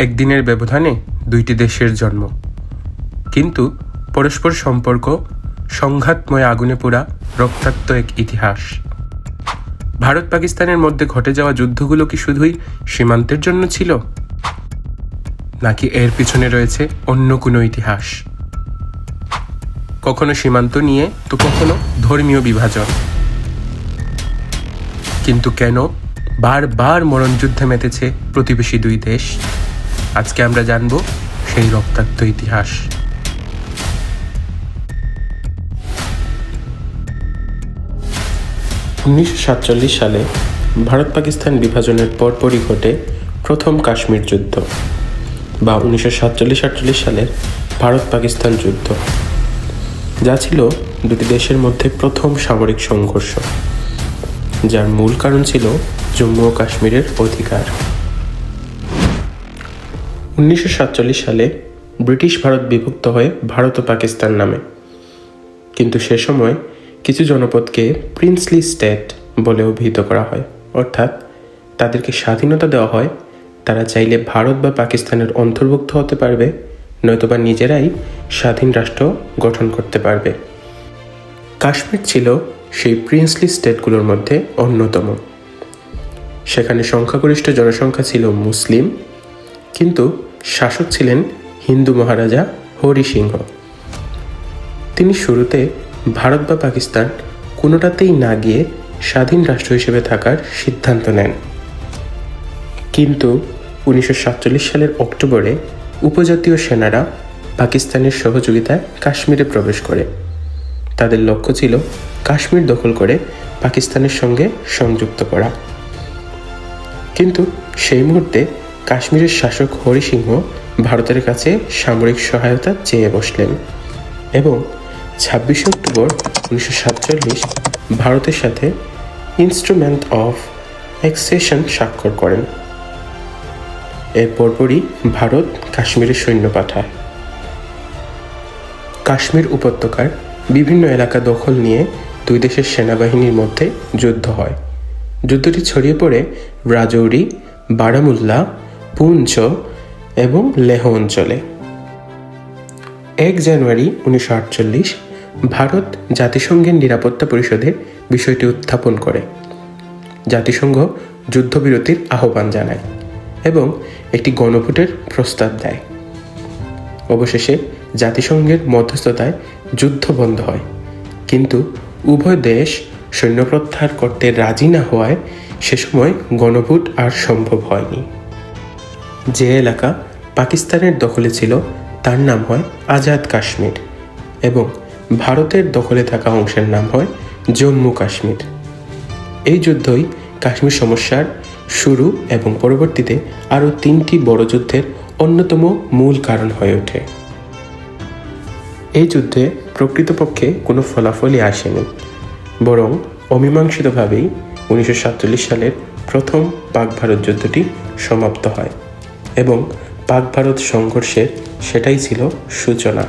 একদিনের ব্যবধানে দুইটি দেশের জন্ম। কিন্তু পরস্পর সম্পর্ক সংঘাতময় আগুনে পোড়া রক্তাক্ত এক ইতিহাস। ভারত পাকিস্তানের মধ্যে ঘটে যাওয়া যুদ্ধগুলো কি শুধুই সীমান্তের জন্য ছিল? নাকি এর পিছনে রয়েছে অন্য কোনো ইতিহাস? কখনো সীমান্ত নিয়ে তো কখনো ধর্মীয় বিভাজন। কিন্তু কেন বারবার মরণযুদ্ধে মেতেছে প্রতিবেশী দুই দেশ? আজকে আমরা জানব সেই রক্তাক্ত ইতিহাস। উনিশশো সাতচল্লিশ সালে ভারত পাকিস্তান বিভাজনের পরপরই ঘটে প্রথম কাশ্মীর যুদ্ধ বা উনিশশো সাতচল্লিশ সালের ভারত পাকিস্তান যুদ্ধ, যা ছিল দুটি দেশের মধ্যে প্রথম সামরিক সংঘর্ষ, যার মূল কারণ ছিল জম্মু ও কাশ্মীরের অধিকার। উনিশশো সাতচল্লিশ সালে ব্রিটিশ ভারত বিভক্ত হয়ে ভারত ও পাকিস্তান নামে। কিন্তু সে সময় কিছু জনপদকে প্রিন্সলি স্টেট বলে অভিহিত করা হয়। অর্থাৎ তাদেরকে স্বাধীনতা দেওয়া হয়, তারা চাইলে ভারত বা পাকিস্তানের অন্তর্ভুক্ত হতে পারবে, নয়তোবা নিজেরাই স্বাধীন রাষ্ট্র গঠন করতে পারবে। কাশ্মীর ছিল সেই প্রিন্সলি স্টেটগুলোর মধ্যে অন্যতম। সেখানে সংখ্যাগরিষ্ঠ জনসংখ্যা ছিল মুসলিম, কিন্তু শাসক ছিলেন হিন্দু মহারাজা হরি সিংহ তিনি শুরুতে ভারত বা পাকিস্তান কোনোটাতেই না গিয়ে স্বাধীন রাষ্ট্র হিসেবে থাকার সিদ্ধান্ত নেন। কিন্তু উনিশশো সাতচল্লিশ সালের অক্টোবরে উপজাতীয় সেনারা পাকিস্তানের সহযোগিতায় কাশ্মীরে প্রবেশ করে। তাদের লক্ষ্য ছিল কাশ্মীর দখল করে পাকিস্তানের সঙ্গে সংযুক্ত করা। কিন্তু সেই মুহূর্তে কাশ্মীরের শাসক হরি সিংহ ভারতের কাছে সামরিক সহায়তা চেয়ে বসলেন এবং ছাব্বিশে অক্টোবর উনিশশো সাতচল্লিশ ভারতের সাথে ইনস্ট্রুমেন্ট অফ এক্সেশন স্বাক্ষর করেন। এর পরপরই ভারত কাশ্মীরে সৈন্য পাঠায়। কাশ্মীর উপত্যকার বিভিন্ন এলাকা দখল নিয়ে দুই দেশের সেনাবাহিনীর মধ্যে যুদ্ধ হয়। যুদ্ধটি ছড়িয়ে পড়ে রাজৌরি, বারামুল্লা পুঞ্চ এবং লেহ অঞ্চলে। এক জানুয়ারি উনিশশো আটচল্লিশ ভারত জাতিসংঘের নিরাপত্তা পরিষদে বিষয়টি উত্থাপন করে। জাতিসংঘ যুদ্ধবিরতির আহ্বান জানায় এবং একটি গণভোটের প্রস্তাব দেয়। অবশেষে জাতিসংঘের মধ্যস্থতায় যুদ্ধ বন্ধ হয়। কিন্তু উভয় দেশ সৈন্য প্রত্যাহার করতে রাজি না হওয়ায় সে সময় গণভোট আর সম্ভব হয়নি। যে এলাকা পাকিস্তানের দখলে ছিল, তার নাম হয় আজাদ কাশ্মীর এবং ভারতের দখলে থাকা অংশের নাম হয় জম্মু কাশ্মীর। এই যুদ্ধই কাশ্মীর সমস্যার শুরু এবং পরবর্তীতে আরও তিনটি বড় যুদ্ধের অন্যতম মূল কারণ হয়ে ওঠে। এই যুদ্ধে প্রকৃতপক্ষে কোনো ফলাফলই আসেনি, বরং অমীমাংসিতভাবেই উনিশশো সাতচল্লিশ সালের প্রথম পাক ভারত যুদ্ধটি সমাপ্ত হয়। এবং পাক ভারত সংঘর্ষের সেটাই ছিল সূচনা।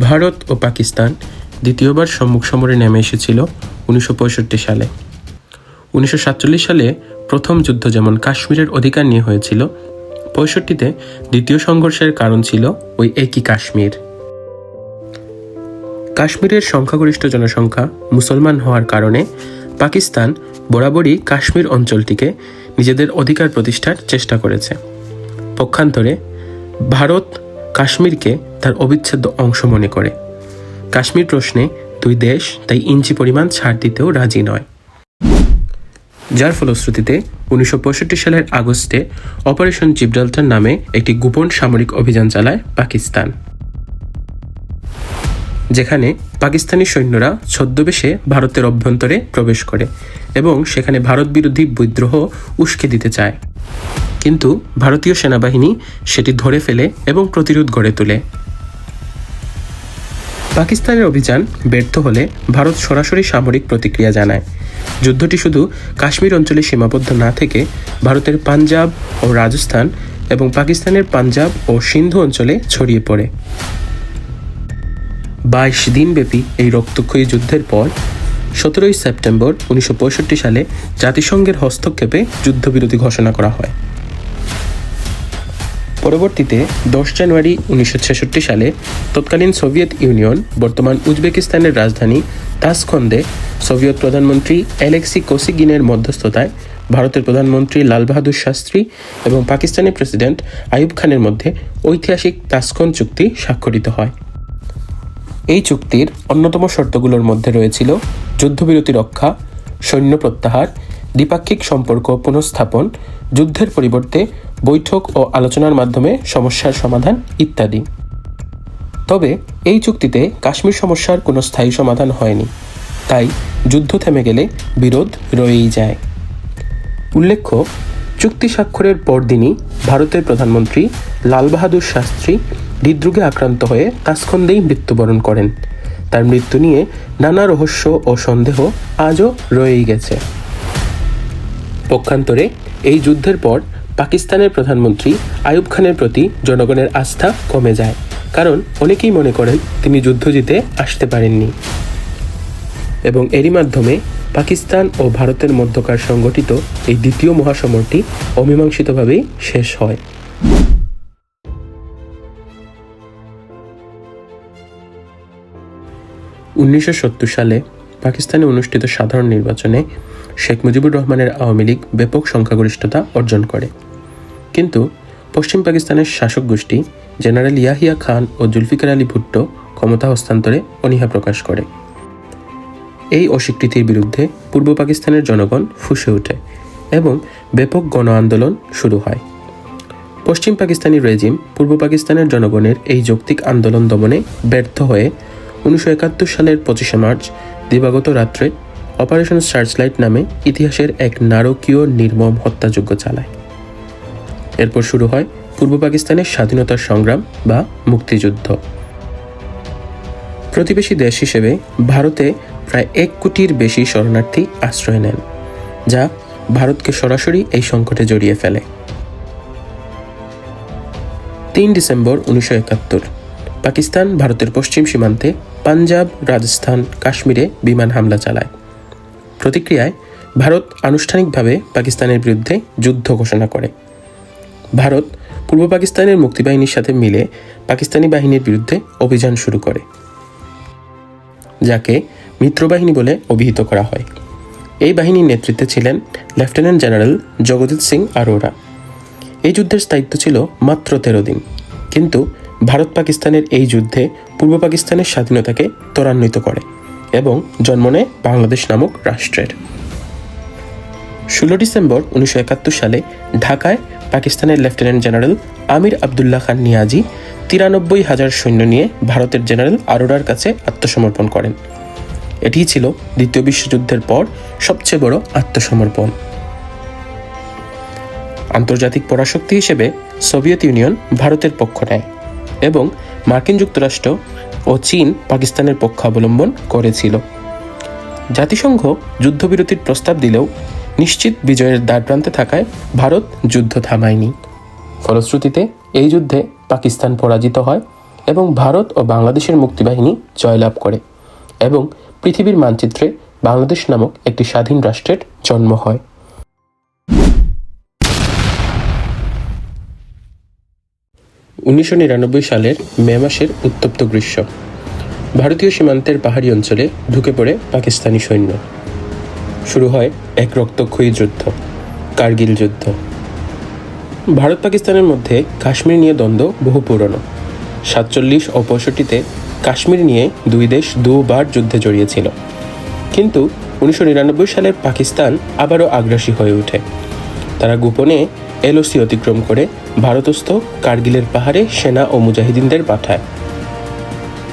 ভারত ও পাকিস্তান দ্বিতীয়বার সম্মুখ সমরে নেমে এসেছিল উনিশশো পঁয়ষট্টি সালে। উনিশশো সাতচল্লিশ সালে প্রথম যুদ্ধ যেমন কাশ্মীরের অধিকার নিয়ে হয়েছিল, পঁয়ষট্টিতে দ্বিতীয় সংঘর্ষের কারণ ছিল ওই একই কাশ্মীর। কাশ্মীরের সংখ্যাগরিষ্ঠ জনসংখ্যা মুসলমান হওয়ার কারণে পাকিস্তান বরাবরই কাশ্মীর অঞ্চলটিকে নিজেদের অধিকার প্রতিষ্ঠার চেষ্টা করেছে। পক্ষান্তরে ভারত কাশ্মীরকে তার অবিচ্ছেদ্য অংশ মনে করে। কাশ্মীর প্রশ্নে দুই দেশ তাই ইঞ্চি পরিমাণ ছাড় দিতেও রাজি নয়। যার ফলশ্রুতিতে উনিশশো পঁয়ষট্টি সালের আগস্টে অপারেশন জিব্রাল্টার নামে একটি গোপন সামরিক অভিযান চালায় পাকিস্তান। যেখানে পাকিস্তানি সৈন্যরা ছদ্মবেশে ভারতের অভ্যন্তরে প্রবেশ করে এবং সেখানে ভারত বিরোধী বিদ্রোহ উস্কে দিতে চায়। কিন্তু ভারতীয় সেনাবাহিনী সেটি ধরে ফেলে এবং প্রতিরোধ গড়ে তোলে। পাকিস্তানের অভিযান ব্যর্থ হলে ভারত সরাসরি সামরিক প্রতিক্রিয়া জানায়। যুদ্ধটি শুধু কাশ্মীর অঞ্চলে সীমাবদ্ধ না থেকে ভারতের পাঞ্জাব ও রাজস্থান এবং পাকিস্তানের পাঞ্জাব ও সিন্ধু অঞ্চলে ছড়িয়ে পড়ে। বাইশ দিনব্যাপী এই রক্তক্ষয়ী যুদ্ধের পর সতেরোই সেপ্টেম্বর উনিশশো পঁয়ষট্টি সালে জাতিসংঘের হস্তক্ষেপে যুদ্ধবিরতি ঘোষণা করা হয়। পরবর্তীতে দশ জানুয়ারি উনিশশো ছেষট্টি সালে তৎকালীন সোভিয়েত ইউনিয়ন, বর্তমান উজবেকিস্তানের রাজধানী তাসখন্দে সোভিয়েত প্রধানমন্ত্রী অ্যালেক্সি কোসিগিনের মধ্যস্থতায় ভারতের প্রধানমন্ত্রী লাল বাহাদুর শাস্ত্রী এবং পাকিস্তানের প্রেসিডেন্ট আইয়ুব খানের মধ্যে ঐতিহাসিক তাসখন চুক্তি স্বাক্ষরিত হয়। এই চুক্তির অন্যতম শর্তগুলোর মধ্যে রয়েছিল যুদ্ধবিরতি রক্ষা, সৈন্য প্রত্যাহার, দ্বিপাক্ষিক সম্পর্ক পুনঃস্থাপন, যুদ্ধের পরিবর্তে বৈঠক ও আলোচনার মাধ্যমে সমস্যার সমাধান ইত্যাদি। তবে এই চুক্তিতে কাশ্মীর সমস্যার কোনো স্থায়ী সমাধান হয়নি। তাই যুদ্ধ থেমে গেলে বিরোধ রয়েই যায়। উল্লেখ্য, চুক্তি স্বাক্ষরের পরদিনই ভারতের প্রধানমন্ত্রী লাল বাহাদুর শাস্ত্রী হৃদরোগে আক্রান্ত হয়ে তাসখন্দেই মৃত্যুবরণ করেন। তার মৃত্যু নিয়ে নানা রহস্য ও সন্দেহ আজও রয়েই গেছে। পক্ষান্তরে এই যুদ্ধের পর পাকিস্তানের প্রধানমন্ত্রী আয়ুব খানের প্রতি জনগণের আস্থা কমে যায়। কারণ অনেকেই মনে করেন তিনি যুদ্ধ জিতে আসতে পারেননি। এবং এরই মাধ্যমে পাকিস্তান ও ভারতের মধ্যকার সংগঠিত এই দ্বিতীয় মহাসমরটি অমীমাংসিতভাবেই শেষ হয়। উনিশশো সত্তর সালে পাকিস্তানে অনুষ্ঠিত সাধারণ নির্বাচনে শেখ মুজিবুর রহমানের আওয়ামী লীগ ব্যাপক সংখ্যাগরিষ্ঠতা অর্জন করে। কিন্তু পশ্চিম পাকিস্তানের শাসক গোষ্ঠী জেনারেল ইয়াহিয়া খান ও জুলফিকার আলী ভুট্টো ক্ষমতা হস্তান্তরে অনীহা প্রকাশ করে। এই অস্বীকৃতির বিরুদ্ধে পূর্ব পাকিস্তানের জনগণ ফুসে ওঠে এবং ব্যাপক গণ আন্দোলন শুরু হয়। পশ্চিম পাকিস্তানি রেজিম পূর্ব পাকিস্তানের জনগণের এই যৌক্তিক আন্দোলন দমনে ব্যর্থ হয়ে উনিশশো একাত্তর সালের পঁচিশে মার্চ, দিবাগত রাত্রে অপারেশন সার্চলাইট নামে ইতিহাসের এক নারকীয় নির্মম হত্যাযজ্ঞ চালায়। এরপর শুরু হয় পূর্ব পাকিস্তানের স্বাধীনতার সংগ্রাম বা মুক্তিযুদ্ধ। প্রতিবেশী দেশ হিসেবে ভারতে প্রায় এক কোটির বেশি শরণার্থী আশ্রয় নেন, যা ভারতকে সরাসরি এই সংকটে জড়িয়ে ফেলে। তিন ডিসেম্বর উনিশশো একাত্তর, পাকিস্তান ভারতের পশ্চিম সীমান্তে পাঞ্জাব, রাজস্থান, কাশ্মীরে বিমান হামলা চালায়। প্রতিক্রিয়ায়, ভারত আনুষ্ঠানিকভাবে পাকিস্তানের বিরুদ্ধে যুদ্ধ ঘোষণা করে। ভারত পূর্ব পাকিস্তানের মুক্তিবাহিনীর সাথে মিলে পাকিস্তানি বাহিনীর বিরুদ্ধে অভিযান শুরু করে, যাকে মিত্রবাহিনী বলে অভিহিত করা হয়। এই বাহিনীর নেতৃত্বে ছিলেন লেফটেন্যান্ট জেনারেল জগজিৎ সিং আরোরা। এই যুদ্ধের স্থায়িত্ব ছিল মাত্র তেরো দিন, কিন্তু ভারত পাকিস্তানের এই যুদ্ধে পূর্ব পাকিস্তানের স্বাধীনতাকে ত্বরান্বিত করে এবং জন্ম নেয় বাংলাদেশ নামক রাষ্ট্রের। ষোলো ডিসেম্বর উনিশশো একাত্তর সালে ঢাকায় পাকিস্তানের লেফটেন্যান্ট জেনারেল আমির আবদুল্লাহ খান নিয়াজি তিরানব্বই হাজার সৈন্য নিয়ে ভারতের জেনারেল আরোরার কাছে আত্মসমর্পণ করেন। এটিই ছিল দ্বিতীয় বিশ্বযুদ্ধের পর সবচেয়ে বড় আত্মসমর্পণ। আন্তর্জাতিক পরাশক্তি হিসেবে সোভিয়েত ইউনিয়ন ভারতের পক্ষ নেয়। এবং মার্কিন যুক্তরাষ্ট্র ও চীন পাকিস্তানের পক্ষ অবলম্বন করেছিল। জাতিসংঘ যুদ্ধবিরতির প্রস্তাব দিলেও নিশ্চিত বিজয়ের দ্বারপ্রান্তে থাকায় ভারত যুদ্ধ থামায়নি। ফলশ্রুতিতে এই যুদ্ধে পাকিস্তান পরাজিত হয় এবং ভারত ও বাংলাদেশের মুক্তিবাহিনী জয়লাভ করে এবং পৃথিবীর মানচিত্রে বাংলাদেশ নামক একটি স্বাধীন রাষ্ট্রের জন্ম হয়। উনিশশো নিরানব্বই সালের মে মাসের উত্তপ্ত গ্রীষ্ম। ভারতীয় সীমান্তের পাহাড়ি অঞ্চলে ঢুকে পড়ে পাকিস্তানি সৈন্য। শুরু হয় এক রক্তক্ষয়ী যুদ্ধ, কার্গিল যুদ্ধ। ভারত পাকিস্তানের মধ্যে কাশ্মীর নিয়ে দ্বন্দ্ব বহু পুরনো। সাতচল্লিশ ও পঁয়ষট্টিতে কাশ্মীর নিয়ে দুই দেশ দুবার যুদ্ধে জড়িয়েছিল। কিন্তু উনিশশো নিরানব্বই সালে পাকিস্তান আবারও আগ্রাসী হয়ে ওঠে। তারা গোপনে এলওসি অতিক্রম করে ভারতস্থ কার্গিলের পাহাড়ে সেনা ও মুজাহিদিনদের পাঠায়।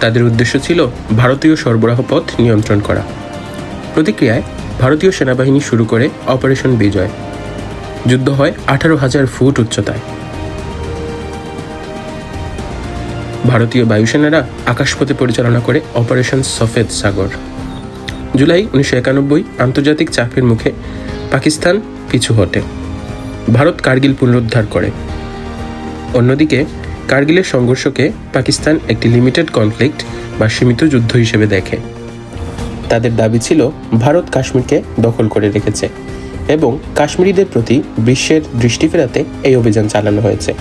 তাদের উদ্দেশ্য ছিল ভারতীয় সরবরাহ পথ নিয়ন্ত্রণ করা। প্রতিক্রিয়ায় ভারতীয় সেনাবাহিনী শুরু করে অপারেশন বিজয়। যুদ্ধ হয় আঠারো হাজার ফুট উচ্চতায়। ভারতীয় বায়ুসেনারা আকাশপথে পরিচালনা করে অপারেশন সফেদ সাগর। জুলাই উনিশশো একানব্বই আন্তর্জাতিক চাপের মুখে পাকিস্তান পিছু হটে। ভারত কার্গিল পুনরুদ্ধার করে। অন্যদিকে, কার্গিলের সংঘর্ষকে পাকিস্তান একটি লিমিটেড কনফ্লিক্ট বা সীমিত যুদ্ধ হিসেবে দেখে। তাদের দাবি ছিল, ভারত কাশ্মীরকে দখল করে রেখেছে এবং কাশ্মীরিদের প্রতি বিশ্বের দৃষ্টি ফেরাতে এই অভিযান চালানো হয়েছে।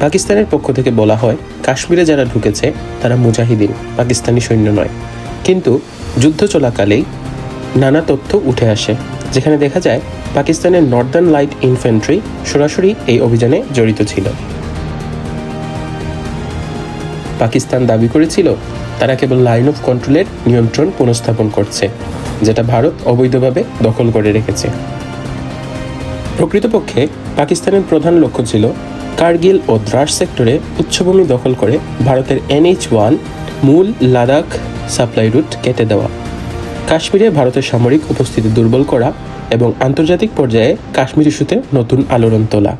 পাকিস্তানের পক্ষ থেকে বলা হয়, কাশ্মীরে যারা ঢুকেছে, তারা মুজাহিদিন, পাকিস্তানি সৈন্য নয়। কিন্তু যুদ্ধ চলাকালেই নানা তথ্য উঠে আসে। যেখানে দেখা যায় পাকিস্তানের নর্দার্ন লাইট ইনফ্যান্ট্রি সরাসরি এই অভিযানে জড়িত ছিল। পাকিস্তান দাবি করেছিল, তারা কেবল লাইন অফ কন্ট্রোলের নিয়ন্ত্রণ পুনঃস্থাপন করছে, যেটা ভারত অবৈধভাবে দখল করে রেখেছে। প্রকৃতপক্ষে পাকিস্তানের প্রধান লক্ষ্য ছিল কার্গিল ও দ্রাস সেক্টরে উচ্চভূমি দখল করে ভারতের এনএইচ ওয়ান মূল লাদাখ সাপ্লাই রুট কেটে দেওয়া। কাশ্মীরে ভারতের সামরিক উপস্থিতি দুর্বল করা এবং আন্তর্জাতিক পর্যায়ে কাশ্মীর ইস্যুতে নতুন আলোড়ন তোলা।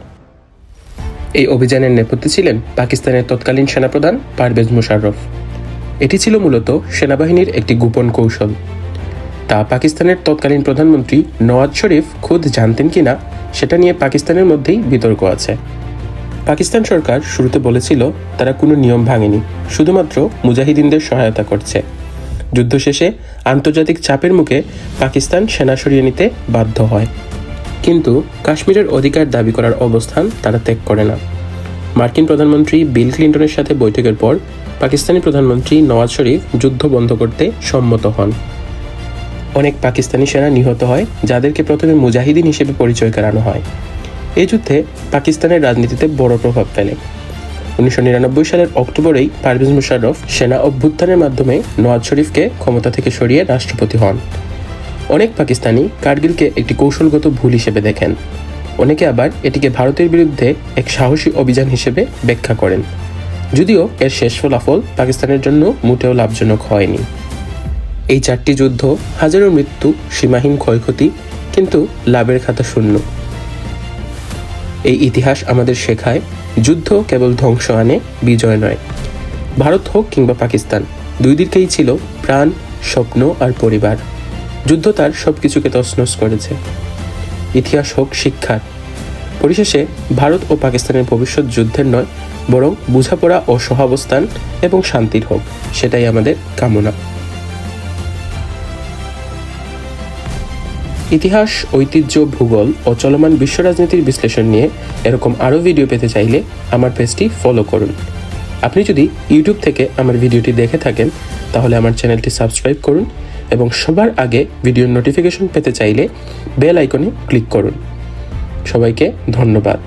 এই অভিযানের নেপথ্যে ছিলেন পাকিস্তানের তৎকালীন সেনাপ্রধান পারভেজ মুশাররফ। এটি ছিল মূলত সেনাবাহিনীর একটি গোপন কৌশল। তা পাকিস্তানের তৎকালীন প্রধানমন্ত্রী নওয়াজ শরীফ খুদ জানতেন কিনা সেটা নিয়ে পাকিস্তানের মধ্যেই বিতর্ক আছে। পাকিস্তান সরকার শুরুতে বলেছিল, তারা কোনো নিয়ম ভাঙেনি, শুধুমাত্র মুজাহিদিনদের সহায়তা করছে। যুদ্ধ শেষে আন্তর্জাতিক চাপের মুখে পাকিস্তান সেনা সরিয়ে নিতে বাধ্য হয়। কিন্তু কাশ্মীরের অধিকার দাবি করার অবস্থান তারা ত্যাগ করে না। মার্কিন প্রধানমন্ত্রী বিল ক্লিন্টনের সাথে বৈঠকের পর পাকিস্তানি প্রধানমন্ত্রী নওয়াজ শরীফ যুদ্ধ বন্ধ করতে সম্মত হন। অনেক পাকিস্তানি সেনা নিহত হয়, যাদেরকে প্রথমে মুজাহিদিন হিসেবে পরিচয় করানো হয়। এই যুদ্ধে পাকিস্তানের রাজনীতিতে বড় প্রভাব ফেলে। উনিশশো নিরানব্বই সালের অক্টোবরেই পারভেজ মুশাররফ সেনা অভ্যুত্থানের মাধ্যমে নওয়াজ শরীফকে ক্ষমতা থেকে সরিয়ে রাষ্ট্রপতি হন। অনেক পাকিস্তানি কার্গিলকে একটি কৌশলগত ভুল হিসেবে দেখেন। অনেকে আবার এটিকে ভারতের বিরুদ্ধে এক সাহসী অভিযান হিসেবে ব্যাখ্যা করেন। যদিও এর শেষ ফলাফল পাকিস্তানের জন্য মোটেও লাভজনক হয়নি। এই চারটি যুদ্ধ হাজারো মৃত্যু, সীমাহীন ক্ষয়ক্ষতি, কিন্তু লাভের খাতা শূন্য। এই ইতিহাস আমাদের শেখায়, যুদ্ধ কেবল ধ্বংস আনে, বিজয় নয়। ভারত হোক কিংবা পাকিস্তান, দুই দিকেই ছিল প্রাণ, স্বপ্ন আর পরিবার। যুদ্ধ তার সব কিছুকে তছনছ করেছে। ইতিহাস হোক শিক্ষার। পরিশেষে ভারত ও পাকিস্তানের ভবিষ্যৎ যুদ্ধের নয়, বরং বোঝাপড়া ও সহাবস্থান এবং শান্তির হোক, সেটাই আমাদের কামনা। ইতিহাস, ঐতিহ্য, ভূগোল ও চলমান বিশ্ব রাজনীতির বিশ্লেষণ নিয়ে এরকম আরও ভিডিও পেতে চাইলে আমার পেজটি ফলো করুন। আপনি যদি ইউটিউব থেকে আমার ভিডিওটি দেখে থাকেন, তাহলে আমার চ্যানেলটি সাবস্ক্রাইব করুন এবং সবার আগে ভিডিওর নোটিফিকেশন পেতে চাইলে বেল আইকনে ক্লিক করুন। সবাইকে ধন্যবাদ।